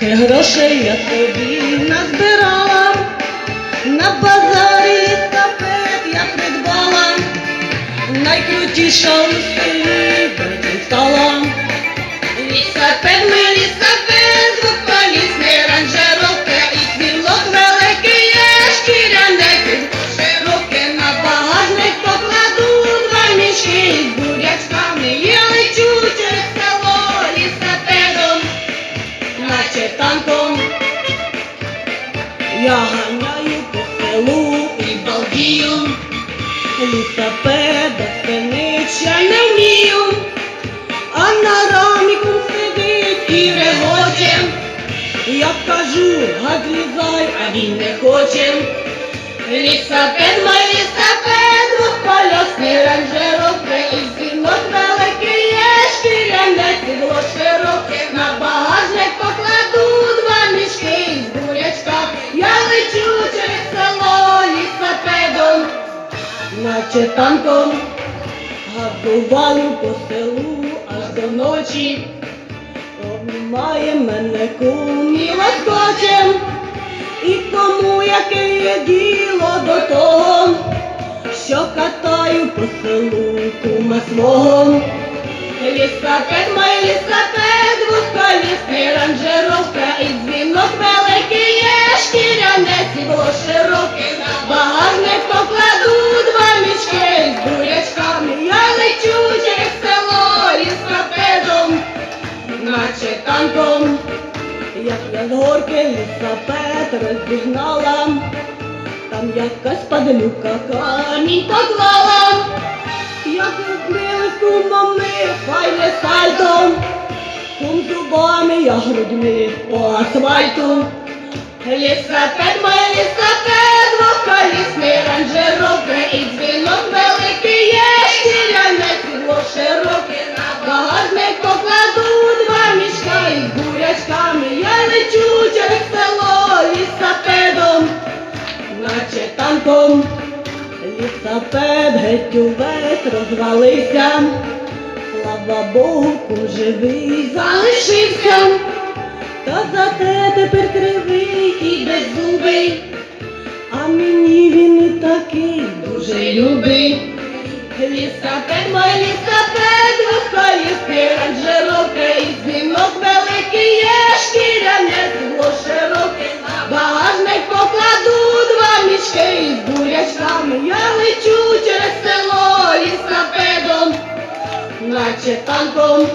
Грошей я тобі назбирала, на базарі лістапет я придбала, найкрутіша у стала. Лісапет, Я ганяю по селу і балдію, лісапеда спинить я не вмію. А на раміку сидить і регоче. Я кажу, гад злізай, а він не хоче. Лісапед, наче танком. Газували по селу аж до ночі, обнімає мене кум і лоскоче, і кому яке є діло до того, що катаю по селу кума свого. Лісапед, май лісапед, з горки лісапед розігнала, там якась падлюка камінь поклала. Як збили кумами, файне сальто, кум зубами, я грудьми по асфальту. Лісапед, моя лісапед, двохколісний ранжировка наче танком. Лісапед геть увесь розвалився, слава Богу, живий залишився. Та зате тепер кривий і беззубий, а мені він і такий дуже любий. Лісапед, мой лісапед, двохколісний ранжировка і дзвінок великий із. Я лечу через село лісапедом, наче танком.